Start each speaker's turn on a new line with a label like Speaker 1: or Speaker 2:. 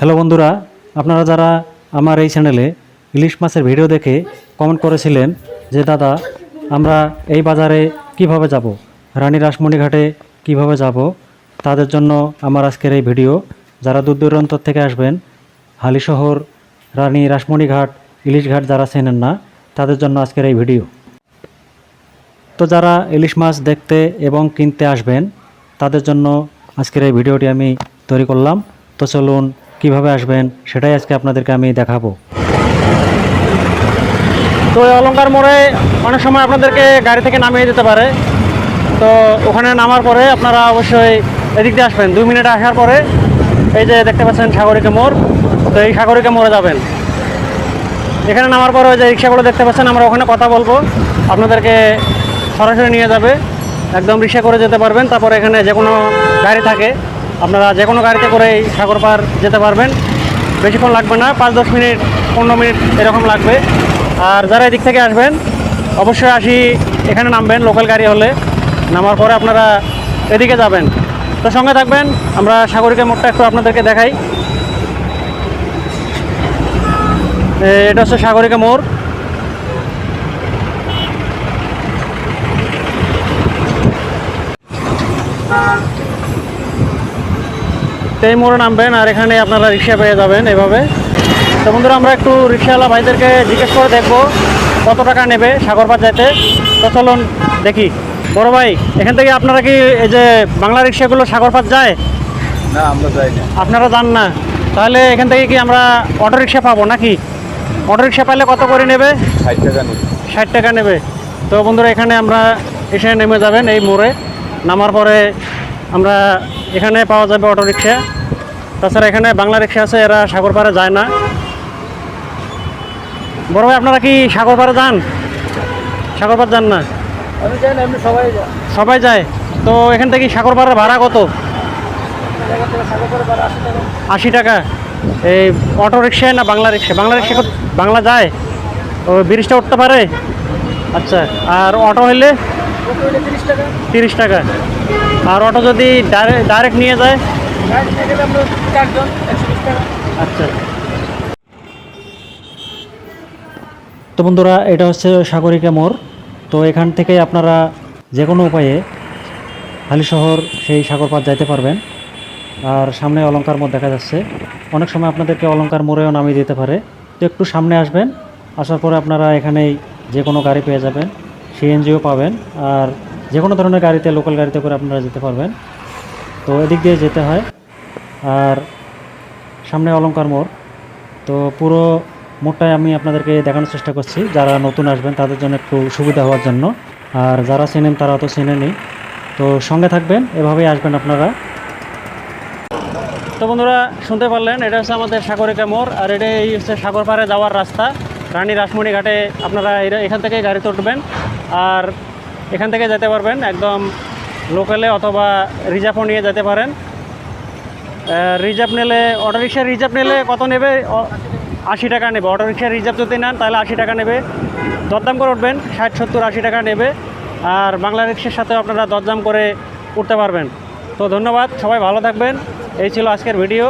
Speaker 1: Hello বন্ধুরা, আপনারা যারা আমার এই চ্যানেলে ইলিশ মাছের ভিডিও দেখে কমেন্ট করেছিলেন যে, দাদা, আমরা এই বাজারে কীভাবে যাব? রানী রাসমণি ঘাটে কীভাবে যাব? তাদের জন্য আমার আজকের এই ভিডিও। যারা দূর দূরান্ত থেকে আসবেন হালিশহর রানী রাসমণি ঘাট ইলিশ ঘাট যারা চেনেন না, তাদের জন্য আজকের এই ভিডিও। তো যারা ইলিশ মাছ দেখতে এবং কিনতে আসবেন, তাদের জন্য আজকের এই ভিডিওটি আমি তৈরি করলাম। তো চলুন কীভাবে আসবেন, সেটাই আজকে আপনাদেরকে আমি দেখাবো। তো অলঙ্কার মোড়ে অনেক সময় আপনাদেরকে গাড়ি থেকে নামিয়ে দিতে পারে। তো ওখানে নামার পরে আপনারা অবশ্যই এদিক দিয়ে আসবেন। দুই মিনিট আসার পরে এই যে দেখতে পাচ্ছেন সাগরিকা মোড়, তো এই সাগরিকা মোড়ে যাবেন। এখানে নামার পরে ওই যে রিক্সাগুলো দেখতে পাচ্ছেন, আমরা ওখানে কথা বলব। আপনাদেরকে সরাসরি নিয়ে যাবে। একদম রিক্সা করে যেতে পারবেন, তারপর এখানে যে কোনো গাড়ি থাকে। আপনারা যে কোনো গাড়িতে করে এই সাগর পার যেতে পারবেন। বেশিক্ষণ লাগবে না, পাঁচ দশ মিনিট, পনেরো মিনিট এরকম লাগবে। আর যারা এদিক থেকে আসবেন, অবশ্যই আসি, এখানে নামবেন লোকাল গাড়ি হলে। নামার পরে আপনারা এদিকে যাবেন। তো সঙ্গে থাকবেন, আমরা সাগরিকা মোড়টা একটু আপনাদেরকে দেখাই। এটা হচ্ছে সাগরিকা মোড়। তো এই মোড়ে নামবেন আর এখানে আপনারা রিক্সা পেয়ে যাবেন এভাবে। তো বন্ধুরা আমরা একটু রিক্সাওয়ালা ভাইদেরকে জিজ্ঞেস করে দেখব কত টাকা নেবে সাগরপাত যেতে তো চলুন দেখি। বড় ভাই এখান থেকে আপনারা কি এই যে বাংলা রিক্সাগুলো সাগরপাত যায়?
Speaker 2: না আমরা যাই না।
Speaker 1: আপনারা যান না। তাহলে এখান থেকে কি আমরা অটো রিক্সা পাবো নাকি? অটো রিক্সা পাইলে কত করে নেবে?
Speaker 2: ষাট টাকা নিই
Speaker 1: ষাট টাকা নেবে। তো বন্ধুরা এখানে আমরা এসে নেমে যাবেন এই মোড়ে। নামার পরে আমরা এখানে পাওয়া যাবে অটো রিক্সা। তাছাড়া এখানে বাংলা রিক্সা আছে এরা সাগরপাড়ে যায় না। বড় ভাই আপনারা কি সাগরপাড়ে যান? সাগরপাড় যান না?
Speaker 2: আমি যাই না সবাই যায়।
Speaker 1: তো এখান থেকে সাগরপাড়ের ভাড়া কত? আশি টাকা। এই অটো রিক্সায় না বাংলা রিক্সা? বাংলা রিক্সা বাংলা যায়? ও ব্রিজটা উঠতে পারে? আচ্ছা আর অটো হইলে
Speaker 2: তিরিশ টাকা।
Speaker 1: তিরিশ টাকা। আর অটো যদি ডাইরেক্ট নিয়ে যায়? আচ্ছা। তো বন্ধুরা, এটা হচ্ছে সাগরিকা মোড়। তো এখান থেকে আপনারা যে কোনো উপায়ে হালিশহর সেই সাগরপাত যাইতে পারবেন। আর সামনে অলঙ্কার মোড় দেখা যাচ্ছে। অনেক সময় আপনাদেরকে অলঙ্কার মোড়েও নামিয়ে দিতে পারে। তো একটু সামনে আসবেন। আসার পরে আপনারা এখানেই যে কোনো গাড়ি পেয়ে যাবেন। সিএনজিও পাবেন। আর যে কোনো ধরনের গাড়িতে লোকাল গাড়িতে করে আপনারা যেতে পারবেন। তো এদিক দিয়ে যেতে হয়। আর সামনে অলঙ্কার মোড়। তো পুরো মোড়টাই আমি আপনাদেরকে দেখানোর চেষ্টা করছি। যারা নতুন আসবেন, তাদের জন্য একটু সুবিধা হওয়ার জন্য। আর যারা চেনেন, তারা তো চেনেনি তো সঙ্গে থাকবেন, এভাবেই আসবেন আপনারা। তো বন্ধুরা, শুনতে পারলেন, এটা হচ্ছে আমাদের সাগরিকা মোড়। আর এটা এই হচ্ছে সাগর পাড়ে যাওয়ার রাস্তা। রানী রাসমণি ঘাটে আপনারা এখান থেকে গাড়িতে উঠবেন আর এখান থেকে যেতে পারবেন, একদম লোকালে অথবা রিজার্ভও নিয়ে যেতে পারেন। রিজার্ভ নিলে অটো রিজার্ভ নিলে কত নেবে? আশি টাকা নেবে। অটো রিজার্ভ যদি নেন, তাহলে আশি টাকা নেবে। দরদাম করে উঠবেন, ষাট, সত্তর, আশি টাকা নেবে। আর বাংলা রিক্সার সাথেও আপনারা দরদাম করে উঠতে পারবেন। তো ধন্যবাদ, সবাই ভালো থাকবেন। এই ছিল আজকের ভিডিও।